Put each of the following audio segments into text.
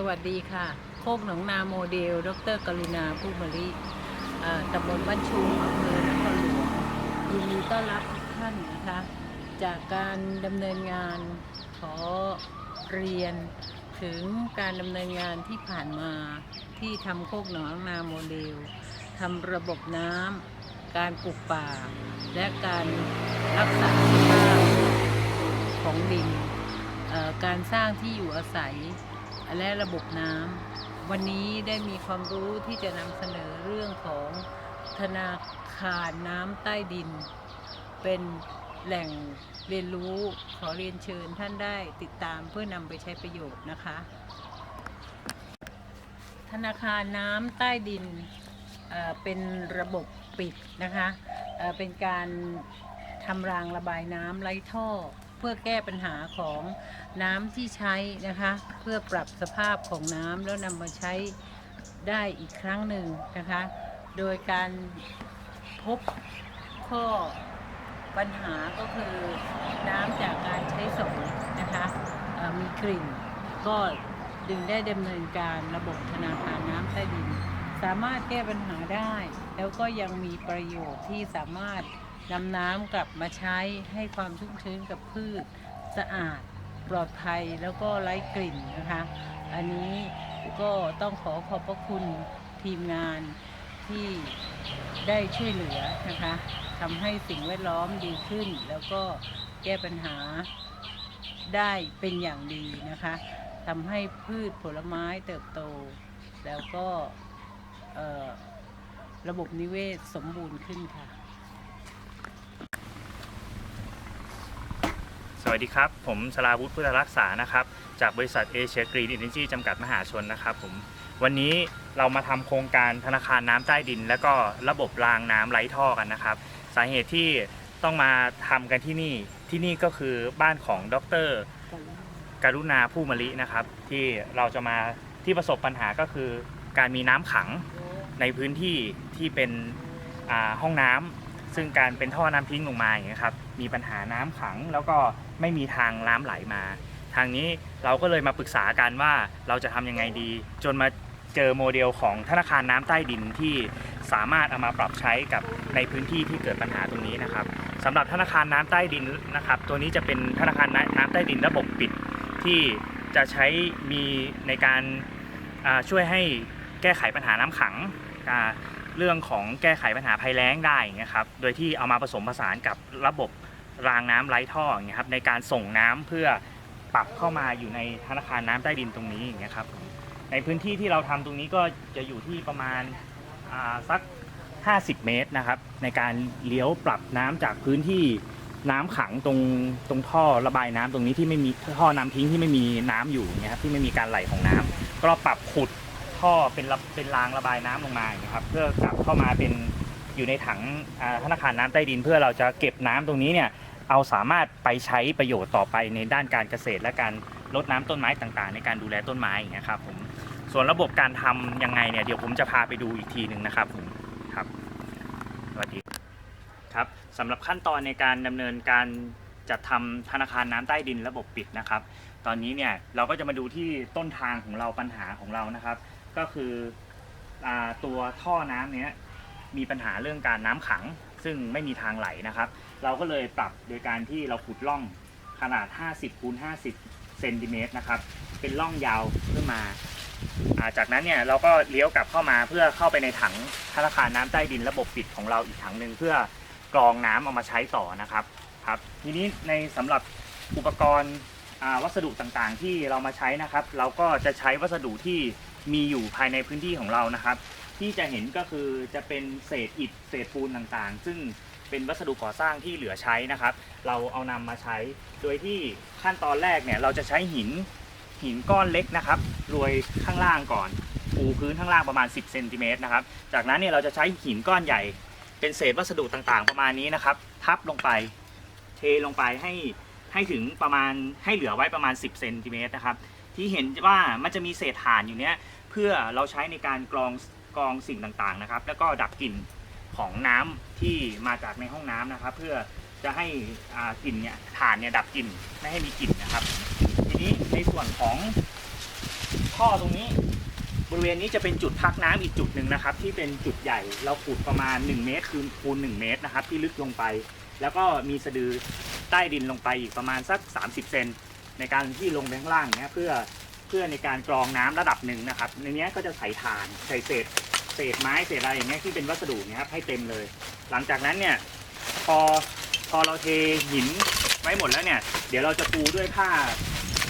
สวัสดีค่ะ โคกหนองนาโมเดล ดรกรุณาผู้มริตำบลบ้านชุมอำเภอนครหลวงยินดีต้อนรับทุกท่านนะคะ จากการดำเนินงานขอเรียนถึงการดำเนินงานที่ผ่านมาที่ทำโคกหนองนาโมเดลทำระบบน้ำการปลูกป่า และการรักษาสภาพของดินการสร้างที่อยู่อาศัย และระบบน้ำวันนี้ได้มีความรู้ที่จะนำเสนอเรื่องของธนาคารน้ำใต้ดิน เป็นแหล่งเรียนรู้ขอเรียนเชิญท่านได้ติดตามเพื่อนำไปใช้ประโยชน์นะคะ ธนาคารน้ำใต้ดินเเป็นระบบปิดนะคะเเป็นการทำรางระบายน้ำไร้ท่อ เพื่อแก้ปัญหาของน้ำที่ใช้นะคะ เพื่อปรับสภาพของน้ำแล้วนำมาใช้ได้อีกครั้งหนึ่งนะคะ โดยการพบข้อปัญหาก็คือน้ำจากการใช้สอยนะคะมีกลิ่นก็ดึงได้ดำเนินการระบบธนาคารน้ำใต้ดิน สามารถแก้ปัญหาได้ แล้วก็ยังมีประโยชน์ที่สามารถ นำน้ำกลับมาใช้ให้ความชุ่มชื้นกับพืชสะอาดปลอดภัยแล้วก็ไร้กลิ่นนะคะ อันนี้ก็ต้องขอขอบพระคุณทีมงานที่ได้ช่วยเหลือนะคะทำให้สิ่งแวดล้อมดีขึ้น แล้วก็แก้ปัญหาได้เป็นอย่างดีนะคะทำให้พืชผลไม้เติบโต แล้วก็ระบบนิเวศสมบูรณ์ขึ้นค่ะ ส วัสดีครับ ผมสราวุฒิพุทธรักษานะครับ จากบริษัทเอเชียกรีนอินเนจีจำกัดมหาชนนะครับผมวันนี้เรามาทำโครงการธนาคารน้ำใต้ดิน และก็ระบบรางน้ำไร้ท่อกันนะครับ สาเหตุที่ต้องมาทำกันที่นี่ที่นี่ก็คือบ้านของดรกรุณาผู้มลินะครับ ที่เราจะมาที่ประสบปัญหาก็คือ การมีน้ำขังในพื้นที่ที่เป็นห้องน้ำ ซึ่งการเป็นท่อน้ำทิ้งลงมาอย่างเงี้ยครับมีปัญหาน้ำขังแล้วก็ไม่มีทางน้ำไหลมา ทางนี้เราก็เลยมาปรึกษากันว่าเราจะทำยังไงดี จนมาเจอโมเดลของธนาคารน้ำใต้ดินที่สามารถเอามาปรับใช้กับในพื้นที่ที่เกิดปัญหาตรงนี้นะครับสำหรับธนาคารน้ำใต้ดินนะครับ ตัวนี้จะเป็นธนาคารน้ำใต้ดินระบบปิดที่จะใช้มีในการช่วยให้แก้ไขปัญหาน้ำขังอ่า เรื่องของแก้ไขปัญหาภัยแล้งได้อย่างเงี้ยครับโดยที่เอามาผสมผสานกับระบบรางน้ำไร้ท่ออย่างเงี้ยครับในการส่งน้ำเพื่อปรับเข้ามาอยู่ในธนาคารน้ำใต้ดินตรงนี้อย่างเงี้ยครับในพื้นที่ที่เราทำตรงนี้ก็จะอยู่ที่ประมาณอ่าสัก 50 เมตรนะครับ ในการเลี้ยวปรับน้ำจากพื้นที่น้ำขังตรงตรงท่อระบายน้ำตรงนี้ที่ไม่มีท่อน้ำทิ้งที่ไม่มีน้ำอยู่อย่างเงี้ยครับที่ไม่มีการไหลของน้ำก็ปรับขุด ท่อเป็นระเป็นรางระบายน้ำลงมาอย่างเงี้ยครับเพื่อกลับเข้ามาเป็นอยู่ในถังอ่าธนาคารน้ำใต้ดิน เพื่อเราจะเก็บน้ำตรงนี้เนี่ยเอาสามารถไปใช้ประโยชน์ต่อไปในด้านการเกษตรและการลดน้ำต้นไม้ต่างๆ ในการดูแลต้นไม้อย่างเงี้ยครับผมส่วนระบบการทำยังไงเนี่ยเดี๋ยวผมจะพาไปดูอีกทีหนึ่งนะครับผมครับสวัสดีครับสำหรับขั้นตอนในการดำเนินการจัดทำธนาคารน้ำใต้ดินระบบปิดนะครับ ตอนนี้เนี่ยเราก็จะมาดูที่ต้นทางของเราปัญหาของเรานะครับ ก็คืออตัวท่อน้ำเนี้ยมีปัญหาเรื่องการน้ำขัง ซึ่งไม่มีทางไหลนะครับ เราก็เลยปรับโดยการที่เราขุดร่องขนาด 50คูณ50เซนติเมตรนะครับ เป็นร่องยาวขึ้นมาอ่าจากนั้นเนี่ยเราก็เลี้ยวกลับเข้ามาเพื่อเข้าไปในถังธนาคารน้ำใต้ดินระบบปิดของเราอีกถังหนึ่งเพื่อกรองน้ำเอามาใช้ต่อนะครับครับทีนี้ในสำหรับอุปกรณ์อ่าวัสดุต่างๆ ที่เรามาใช้นะครับ เราก็จะใช้วัสดุที่ มีอยู่ภายในพื้นที่ของเรานะครับ ที่จะเห็นก็คือจะเป็นเศษอิฐเศษปูนต่างๆ ซึ่งเป็นวัสดุก่อสร้างที่เหลือใช้นะครับ เราเอานำมาใช้ โดยที่ขั้นตอนแรกเนี่ยเราจะใช้หินหินก้อนเล็กนะครับโรยข้างล่างก่อนปูพื้นข้างล่างประมาณ 10เซนติเมตรนะครับ จากนั้นเนี่ยเราจะใช้หินก้อนใหญ่ เป็นเศษวัสดุต่างๆ ประมาณนี้นะครับ ทับลงไป เทลงไปให้ให้ถึงประมาณให้เหลือไว้ประมาณ 10เซนติเมตรนะครับ ที่เห็นว่ามันจะมีเศษถ่านอยู่เนี้ยเพื่อเราใช้ในการกรองกรองสิ่งต่างๆนะครับ แล้วก็ดับกลิ่นของน้ำที่มาจากในห้องน้ำนะครับ เพื่อจะให้อ่ากลิ่นเนี่ยถ่านเนี่ยดับกลิ่นไม่ให้มีกลิ่นนะครับ ทีนี้ในส่วนของท่อตรงนี้บริเวณนี้จะเป็นจุดพักน้ำอีกจุดหนึ่งนะครับ ที่เป็นจุดใหญ่เราขุดประมาณ 1 เมตรคูณคูณ1เมตรนะครับ ที่ลึกลงไป แล้วก็มีสะดือใต้ดินลงไปอีกประมาณสัก 30 เซน ในการที่ลงไปข้างล่างเนี้ยเพื่อเพื่อในการกรองน้ำระดับหนึ่งนะครับ ในนี้ก็จะใส่ถ่านใส่เศษเศษไม้เศษอะไรอย่างเงี้ยที่เป็นวัสดุเนี้ยครับให้เต็มเลย หลังจากนั้นเนี่ยพอพอเราเทหินไว้หมดแล้วเนี่ย เดี๋ยวเราจะปูด้วยผ้า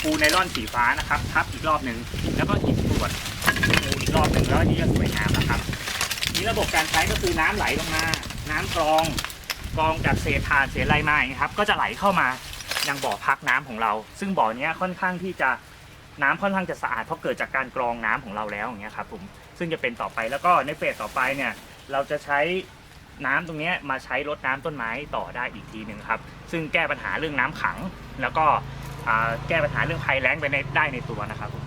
ปูไนล่อนสีฟ้านะครับทับอีกรอบหนึ่งแล้วก็หินกรวดปูอีกรอบหนึ่งแล้วนี้จะสวยงามนะครับนี่ระบบการใช้ก็คือน้ำไหลลงมา น้ำกรองกรองจากเศษถ่านเศษไรมาอย่างเงี้ยครับ ก็จะไหลเข้ามา ยังบ่อพักน้ำของเรา ซึ่งบ่อเนี้ยค่อนข้างที่จะน้ำค่อนข้างจะสะอาดเพราะเกิดจากการกรองน้ำของเราแล้วอย่างเงี้ยครับผมซึ่งจะเป็นต่อไปแล้วก็ในเฟสต่อไปเนี่ยเราจะใช้น้ำตรงเนี้ยมาใช้รดน้ำต้นไม้ต่อได้อีกทีหนึ่งครับ ซึ่งแก้ปัญหาเรื่องน้ำขัง แล้วก็แก้ปัญหาเรื่องภัยแล้งไปในได้ในตัวนะครับผม